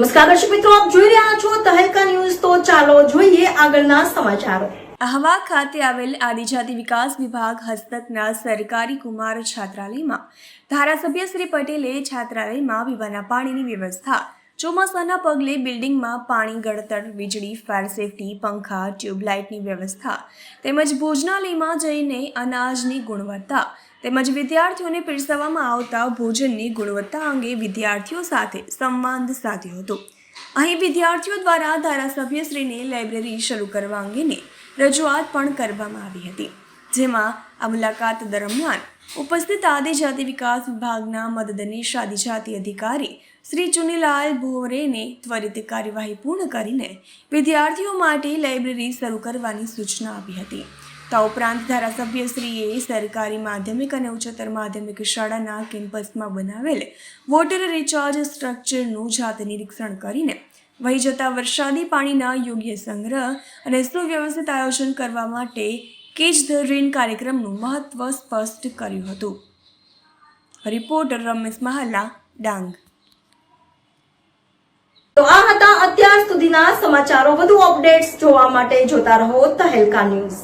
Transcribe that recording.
નમસ્કાર દર્શક મિત્રો, આપ જોઈ રહ્યા છો તહેલકા ન્યૂઝ. તો ચાલો જોઈએ આગળના સમાચારો. આહવા ખાતે આવેલ આદિજાતિ વિકાસ વિભાગ હસ્તકના સરકારી કુમાર છાત્રાલયમાં ધારાસભ્ય શ્રી પટેલે છાત્રાલયમાં પીવાના પાણીની વ્યવસ્થા ચોમાસાના પગલે બિલ્ડિંગમાં પાણી, ગળતર, વીજળી, ફાયર સેફટી, પંખા, ટ્યુબલાઇટની વ્યવસ્થા તેમજ ભોજનાલયમાં જઈને અનાજની ગુણવત્તા તેમજ વિદ્યાર્થીઓને પીરસવામાં આવતા ભોજનની ગુણવત્તા અંગે વિદ્યાર્થીઓ સાથે સંવાદ સાધ્યો હતો. અહીં વિદ્યાર્થીઓ દ્વારા ધારાસભ્યશ્રીને લાઇબ્રેરી શરૂ કરવા અંગેની રજૂઆત પણ કરવામાં આવી હતી. જેમાં આ મુલાકાત દરમિયાન ઉપસ્થિત આદિજાતિ વિકાસ વિભાગના મદદનીશ આદિજાતિ અધિકારી શ્રી ચુનીલાલ ભોરેને ત્વરિત કાર્યવાહી પૂર્ણ કરીને વિદ્યાર્થીઓ માટે લાઇબ્રેરી શરૂ કરવાની સૂચના આપી હતી. તા ઉપરાંત ધારાસભ્યશ્રીએ સરકારી માધ્યમિક અને ઉચ્ચતર માધ્યમિક શાળાના કેમ્પસમાં બનાવેલ વોટર રિચાર્જ સ્ટ્રક્ચરનું જાત નિરીક્ષણ કરીને વહી જતા વરસાદી પાણીના યોગ્ય સંગ્રહ અને સુવ્યવસ્થિત આયોજન કરવા માટે કેચ ધ રેન કાર્યક્રમનું મહત્વ સ્પષ્ટ કર્યું હતું. રિપોર્ટર રમેશ મહાલા, ડાંગ. તો આ હતા અત્યાર સુધીના સમાચારો. વધુ અપડેટ્સ જોવા માટે જોતા રહો તહેલકા ન્યૂઝ.